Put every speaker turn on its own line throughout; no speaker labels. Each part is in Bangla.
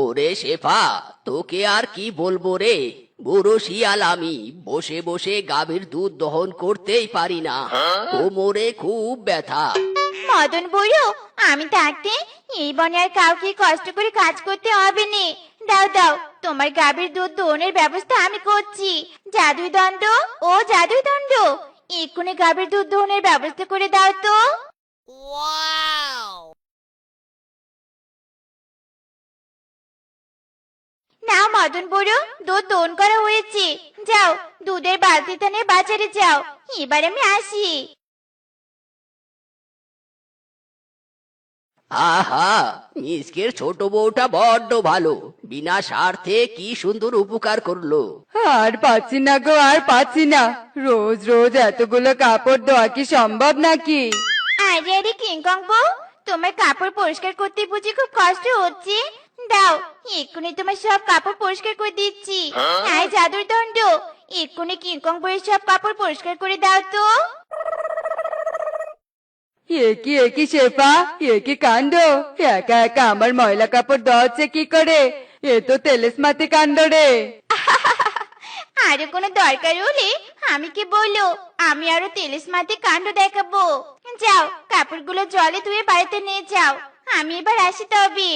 ওরে শেফা তোকে আর কি বলব রে? বুড়ো শিয়াল আমি বসে বসে গাভীর দুধ দহন করতেই পারি না। কোমরে খুব ব্যথা।
মদন বুড়ো আমি থাকতে এই বনে আর কাউকে কষ্ট করে কাজ করতে হবে না। দাও দাও তোমার গাভীর দুধ দোনের ব্যবস্থা আমি করছি। জাদুই দণ্ড ও জাদুই দণ্ড এক্ষুনি গাভীর দুধ দোনের ব্যবস্থা করে দাও তো। নাও মদন বুড়ো দুধ দোন করা হয়েছে। যাও দুধের বালতিটা নিয়ে বাজারে যাও। এবার আমি আসি।
আহা মিসকের ছোট বউটা বড্ড ভালো। বিনা স্বার্থে কি সুন্দর উপকার করল।
আর পাচ্ছি না গো আর পাচ্ছি না। রোজ রোজ এতগুলো কাপড় দেওয়া কি সম্ভব নাকি?
আরে আরে কিংকং বউ তোমার কাপড় পরিষ্কার করতে বুঝি খুব কষ্ট হচ্ছে? দাও এক্ষুনি তোমার সব কাপড় পরিষ্কার করে দিচ্ছি। হ্যাঁ? জাদুর দণ্ড এক্ষুনি কিংকং বউয়ের সব কাপড় পরিষ্কার করে দাও তো।
একি একি শেফা? একি কাণ্ড? একা একা আমার ময়লা কাপড় দেওয়াচ্ছে কি করে? এ তো তেলেস মাতি কাণ্ড রে।
আরও কোনো দরকার হলে আমি কি বলল? আমি আরও তেলিস মাটি কাণ্ড দেখাবো। যাও কাপড়গুলো জলে ধুয়ে বাড়িতে নিয়ে যাও। আমি এবার আসি তবে।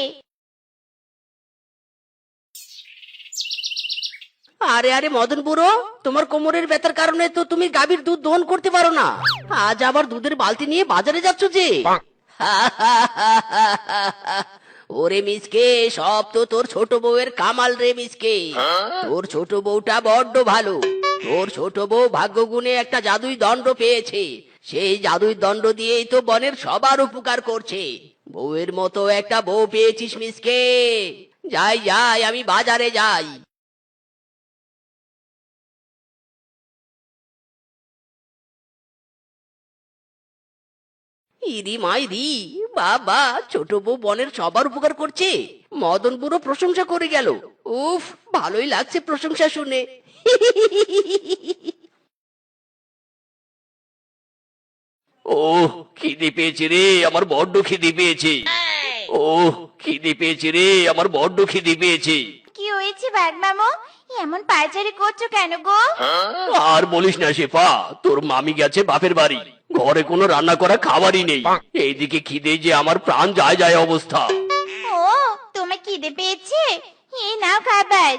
আরে আরে মদন বুড়ো তোমার কোমরের ব্যথার কারণে তো তুমি গাভীর দুধ দহন করতে পারো না। আজ আবার দুধের বালতি নিয়ে বাজারে যাচ্ছ যে? ওরে মিসকে সব তো তোর ছোট বউয়ের কামাল রে মিসকে। তোর ছোট বউটা বড্ড ভালো। তোর ছোট বউ ভাগ্যগুণে একটা জাদুই দণ্ড পেয়েছে। সেই জাদুই দণ্ড দিয়েই তো বনের সবার উপকার করছে। বউয়ের মতো একটা বউ পেয়েছিস মিসকে। যাই যাই আমি বাজারে যাই। ইরি মাইরি বাবা ছোট বউ বনের সবার উপকার করছে। মদন পুরো প্রশংসা করে গেল। উফ ভালোই লাগছে প্রশংসা শুনে। ও খিদে পেয়েছে রে আমার বড্ড খিদে পেয়েছে। ও খিদে পেয়েছে রে আমার বড্ড খিদে পেয়েছে।
কি হয়েছে বাঘ মামু এমন পায়চারি করছ কেন গো?
আর বলিস না শেফা তোর মামি গেছে বাপের বাড়ি। ঘরে কোনো রান্না করা খাবারই নেই। এইদিকে খিদে যে আমার প্রাণ যায় যায় অবস্থা।
ও তোমার খিদে পেয়েছে? এই নাও খাবার।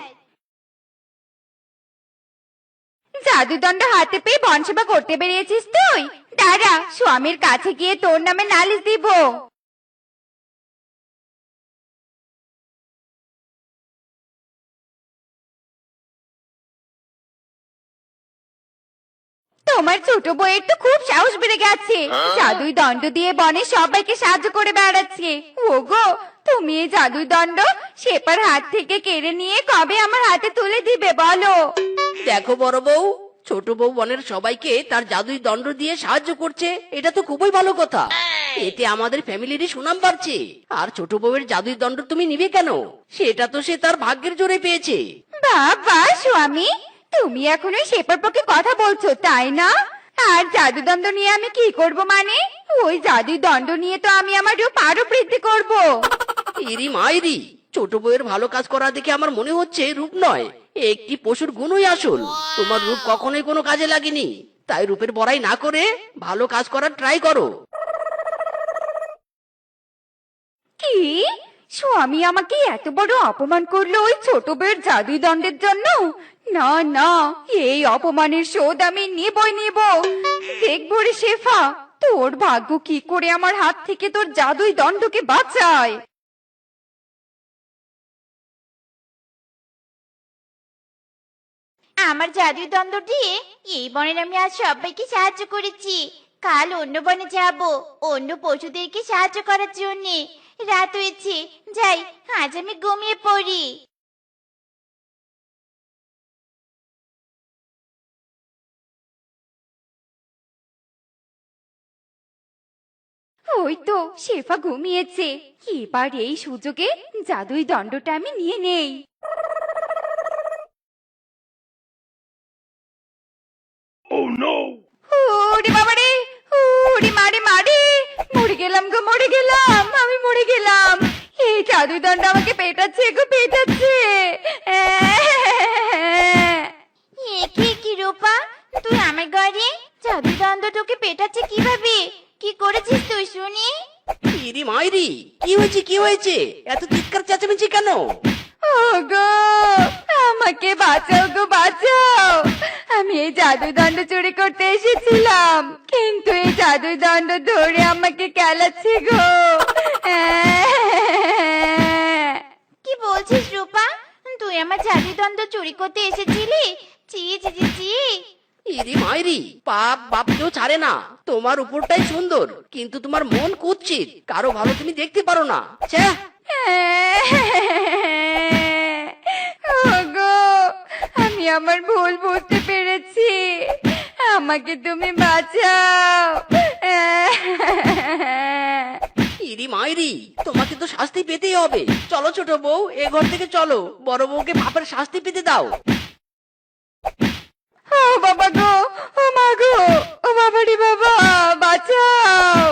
জাদুদণ্ড হাতে পেয়ে বনসেবা করতে বেরিয়েছিস তুই? দাঁড়া স্বামীর কাছে গিয়ে তোর নামে নালিশ দিব। তোমার ছোট বউয়ের তো খুব সাহস বেড়ে গেছে। জাদুই দণ্ড দিয়ে বনে সবাইকে সাহায্য করে বেড়াচ্ছে। ওগো তুমি এই জাদুই দণ্ড সেপার হাত থেকে কেড়ে নিয়ে কবে আমার হাতে তুলে দিবে বলো?
দেখো বড় বউ ছোট বউ বনের সবাইকে তার জাদুই দণ্ড দিয়ে সাহায্য করছে এটা তো খুবই ভালো কথা। এতে আমাদের ফ্যামিলিরই সুনাম বাড়ছে। আর ছোট বউয়ের জাদুই দণ্ড তুমি নিবে কেন? সেটা তো সে তার ভাগ্যের জোরে পেয়েছে।
বাবা স্বামী তুমি এখন ওই শেপার পক্ষে কথা বলছো তাই না? আর জাদুদণ্ড নিয়ে আমি কি করব মানে? ওই জাদুই দণ্ড নিয়ে তো আমি আমার রূপ আরও বৃদ্ধি করব।
ইরি মাইরি ছোট বউয়ের ভালো কাজ করা দেখে আমার মনে হচ্ছে রূপ নয় একটি পশুর গুণই আসল। তোমার রূপ কখনোই কোনো কাজে লাগেনি। তাই রূপের বড়াই না করে ভালো কাজ করার ট্রাই করো।
কি? স্বামী আমাকে এত বড় অপমান করল ওই ছোট বউয়ের জাদু দণ্ডের জন্য? না না, এই অপমানের শোধ আমি নেবই, নেব। দেখব রে শেফা, তোর ভাগ্য কি করে আমার হাত থেকে তোর জাদুই দণ্ডকে বাঁচায়?
আমার জাদুর দ্বন্দ্ব দিয়ে এই বনের আমি আজ সবাইকে সাহায্য করেছি। কাল অন্য বনে যাব, অন্য পশুদেরকে সাহায্য করার জন্য। রাত হয়েছে, যাই, আজ আমি ঘুমিয়ে পড়ি।
ওই তো শেফা ঘুমিয়েছে। এবার এই সুযোগে জাদুই দণ্ডটা আমি নিয়ে নেই। ওরে বাবা ওরে মারে মারে। মরে গেলাম গো মরে গেলাম আমি মরে গেলাম। এই জাদুদণ্ড আমাকে পেটাচ্ছে গো পেটাচ্ছে।
কি রূপা? তুই আমার ঘরে তোকে কি করেছিস তুই শুনি।
ইরি মাইরি কি হয়েছে কি হয়েছে? এত চিৎকার চেঁচামেচি কেন?
ওগো আমাকে বাঁচাও গো বাঁচাও। আমি এই জাদুদণ্ড চুরি করতে এসেছিলাম কিন্তু এই জাদুদণ্ড ধরে আমাকে কেলাচ্ছে গো।
কি বলছিস রূপা? তুই আমার জাদু দন্দ চুরি করতে এসেছিলি? চি চি চি চি
ইরি মাইরি পাপ বাপ কেউ ছাড়ে না। তোমার উপরটাই সুন্দর কিন্তু তোমার মন কুৎসিত। কারও ভালো তুমি দেখতে পারো না। ছ্যা
ওগো আমি আমার ভুল বুঝতে পেরেছি। আমাকে তুমি বাঁচাও।
ইরি মাইরি তোমাকে তো শাস্তি পেতেই হবে। চলো ছোট বউ এ ঘর থেকে চলো। বড় বউকে বাপের শাস্তি পেতে দাও। বাবা গো ও মা গো ও বাবারি বাবা বাঁচাও।